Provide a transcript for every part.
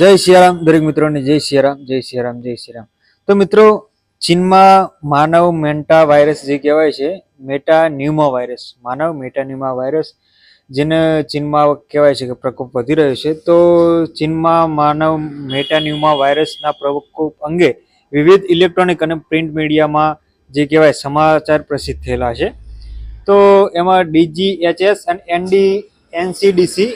જય સિયારામ, દરેક મિત્રોને જય સિયારામ જય સિયારામ જય સિયારામ. તો મિત્રો, ચીનમાં માનવ મેન્ટા વાયરસ જે કહેવાય છે, મેટા ન્યુમા વાયરસ. માનવ મેટા ન્યુમા વાયરસ, જેને ચીનમાં કહેવાય છે કે પ્રકોપ વધી રહ્યો છે, તો ચીનમાં માનવ મેટા ન્યુમા વાયરસના પ્રકોપ અંગે વિવિધ ઇલેક્ટ્રોનિક અને પ્રિન્ટ મીડિયામાં જે કહેવાય સમાચાર પ્રસિદ્ધ થયેલા છે. તો એમાં ડીજીએચએસ અને એનડી એનસીડીસી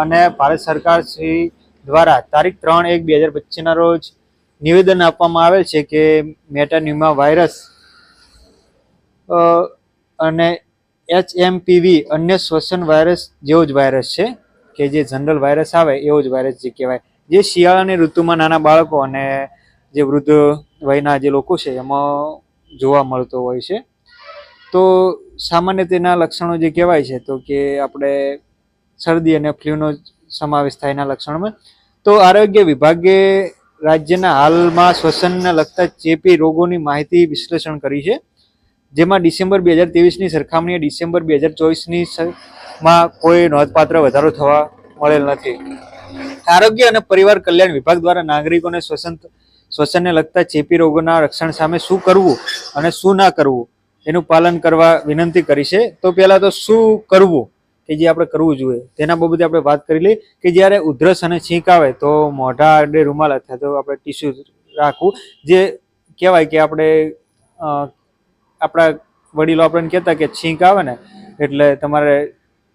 અને ભારત સરકાર શ્રી દ્વારા તારીખ ત્રણ એક બે હજાર પચીસના રોજ નિવેદન આપવામાં આવેલ છે કે મેટાન્યુમા વાયરસ અને એચએમપીવી અન્ય શ્વસન વાયરસ જેવો જ વાયરસ છે કે જે જનરલ વાયરસ આવે એવો જ વાયરસ જે કહેવાય. જે શિયાળાની ઋતુમાં નાના બાળકો અને જે વૃદ્ધ વયના જે લોકો છે એમાં જોવા મળતો હોય છે. તો સામાન્ય તેના લક્ષણો જે કહેવાય છે તો કે આપણે શરદી અને ફ્લૂનો સમાવેશ થાય એના લક્ષણોમાં. તો આરોગ્ય વિભાગે રાજ્યના હાલમાં શ્વસનને લગતા ચેપી રોગોની માહિતી વિશ્લેષણ કરી છે. જેમાં ડિસેમ્બર બે હજાર ત્રેવીસની સરખામણીએ ડિસેમ્બર બે હજાર ચોવીસની માં કોઈ નોંધપાત્ર વધારો થવા મળેલ નથી. આરોગ્ય અને પરિવાર કલ્યાણ વિભાગ દ્વારા નાગરિકોને શ્વસન શ્વસનને લગતા ચેપી રોગોના રક્ષણ સામે શું કરવું અને શું ના કરવું એનું પાલન કરવા વિનંતી કરી છે. તો પહેલાં તો શું કરવું? કે જે આપણે કરવું જોઈએ, તેના બાબતે આપણે વાત કરી લઈએ કે જ્યારે ઉધરસ અને છીંક આવે તો મોઢા અને રૂમાલ અથવા તો આપણે ટીસ્યુ રાખવું, જે કહેવાય કે આપણે આપણા વડીલો આપણને કહેતા કે છીંક આવે ને, એટલે તમારે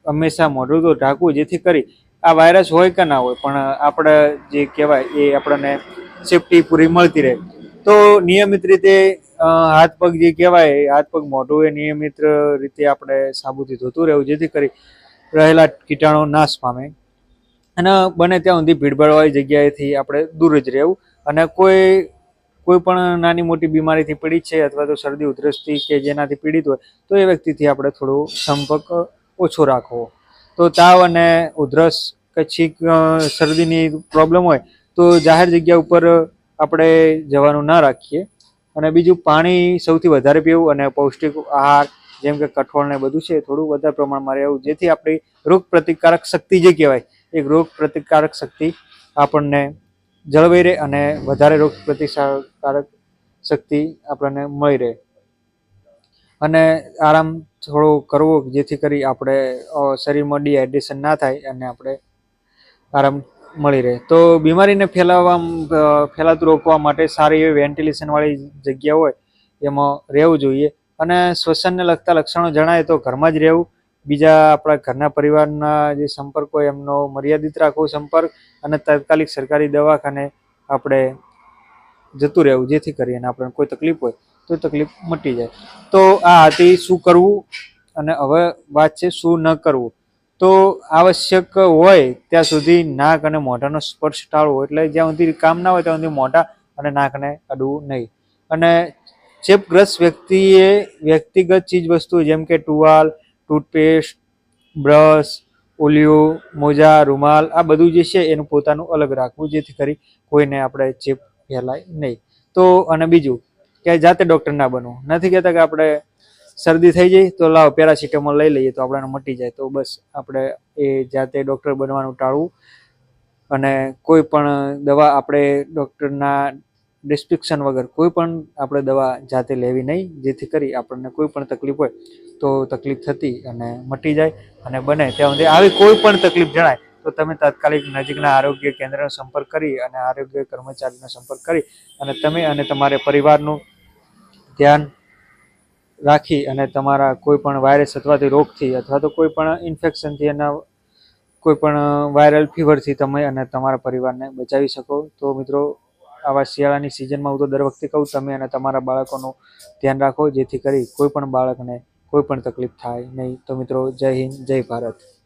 હંમેશા મોઢું તો ઢાંકવું જેથી કરી આ વાયરસ હોય કે ના હોય, પણ આપણે જે કહેવાય એ આપણને સેફટી પૂરી મળતી રહે. તો નિયમિત રીતે હાથ પગ જે કહેવાય હાથ પગ મોઢું એ નિયમિત રીતે આપણે સાબુથી ધોતું રહેવું જેથી કરી રહેલા કીટાણુ નાશ પામે. અને બને ત્યાં સુધી ભીડભાડવાળી જગ્યાએથી આપણે દૂર જ રહેવું. અને કોઈ કોઈ પણ નાની મોટી બીમારીથી પીડિત છે અથવા તો શરદી, ઉધરસથી કે જેનાથી પીડિત હોય, તો એ વ્યક્તિથી આપણે થોડો સંપર્ક ઓછો રાખવો. તો તાવ અને ઉધરસ કે છીક શરદીની પ્રોબ્લેમ હોય, તો જાહેર જગ્યા ઉપર આપણે જવાનું ના રાખીએ. અને બીજું પાણી સૌથી વધારે પીવું અને પૌષ્ટિક આહાર જેમ કે કઠોળ ને બધું છે, થોડું વધારે પ્રમાણમાં રહેવું જેથી આપણી રોગ પ્રતિકારક શક્તિ જે કહેવાય એ રોગ પ્રતિકારક શક્તિ આપણને જળવાઈ રહે અને વધારે રોગ પ્રતિકારક શક્તિ આપણને મળી રહે. અને આરામ થોડો કરવો જેથી કરી આપણે શરીરમાં ડિહાઇડ્રેશન ના થાય અને આપણે આરામ મળી રહે. તો બીમારીને ફેલાવવા ફેલાતું રોકવા માટે સારી એવી વેન્ટિલેશનવાળી જગ્યા હોય, એમાં રહેવું જોઈએ. અને શ્વસનને લગતા લક્ષણો જણાય તો ઘરમાં જ રહેવું. બીજા આપણા ઘરના પરિવારના જે સંપર્ક હોય એમનો મર્યાદિત રાખવો સંપર્ક અને તાત્કાલિક સરકારી દવાખાને આપણે જતું રહેવું, જેથી કરીને આપણને કોઈ તકલીફ હોય તો તકલીફ મટી જાય. તો આ હતી શું કરવું અને હવે વાત છે શું ન કરવું. તો આવશ્યક હોય ત્યાં સુધી નાક અને મોઢાનો સ્પર્શ ટાળવો. એટલે જ્યાં સુધી કામ ના હોય ત્યાં સુધી મોઢા અને નાકને અડવું નહીં. અને ચેપગ્રસ્ત વ્યક્તિએ વ્યક્તિગત ચીજ વસ્તુ જેમ કે ટુવાલ, ટૂથપેસ્ટ, બ્રશ, ઓલિયો, મોજા, રૂમાલ, આ બધું જે છે એનું પોતાનું અલગ રાખવું, જેથી કરી કોઈને આપણે ચેપ ફેલાય નહીં. તો અને બીજું કે જાતે ડૉક્ટર ના બનવું. નથી કહેતા કે આપણે શરદી થઈ જાય તો લાવ પેરાસિટામોલ લઈ લઈએ તો આપણને મટી જાય. તો બસ આપણે એ જાતે ડૉક્ટર બનવાનું ટાળવું અને કોઈ પણ દવા આપણે ડૉક્ટરના ડિસ્ક્રિપ્શન વગર કોઈ પણ આપણે દવા જાતે લેવી નહીં, જેથી કરી આપણને કોઈ પણ તકલીફ હોય તો તકલીફ થતી અને મટી જાય અને બને ત્યાં સુધી. આવી કોઈ પણ તકલીફ જણાય તો તમે તાત્કાલિક નજીકના આરોગ્ય કેન્દ્રનો સંપર્ક કરી અને આરોગ્ય કર્મચારીનો સંપર્ક કરી અને તમે અને તમારા પરિવારનું ધ્યાન રાખી અને તમારા કોઈ પણ વાયરસ અથવા તો રોગથી અથવા તો કોઈ પણ ઇન્ફેક્શનથી એના કોઈ પણ વાયરલ ફીવરથી તમે અને તમારા પરિવારને બચાવી શકો. તો મિત્રો આવા શિયાળાની સિઝનમાં હું તો દર વખતે કહું, તમે અને તમારા બાળકોનું ધ્યાન રાખો, જેથી કરી કોઈ પણ બાળકને કોઈ પણ તકલીફ થાય નહીં. તો મિત્રો, જય હિન્દ, જય ભારત.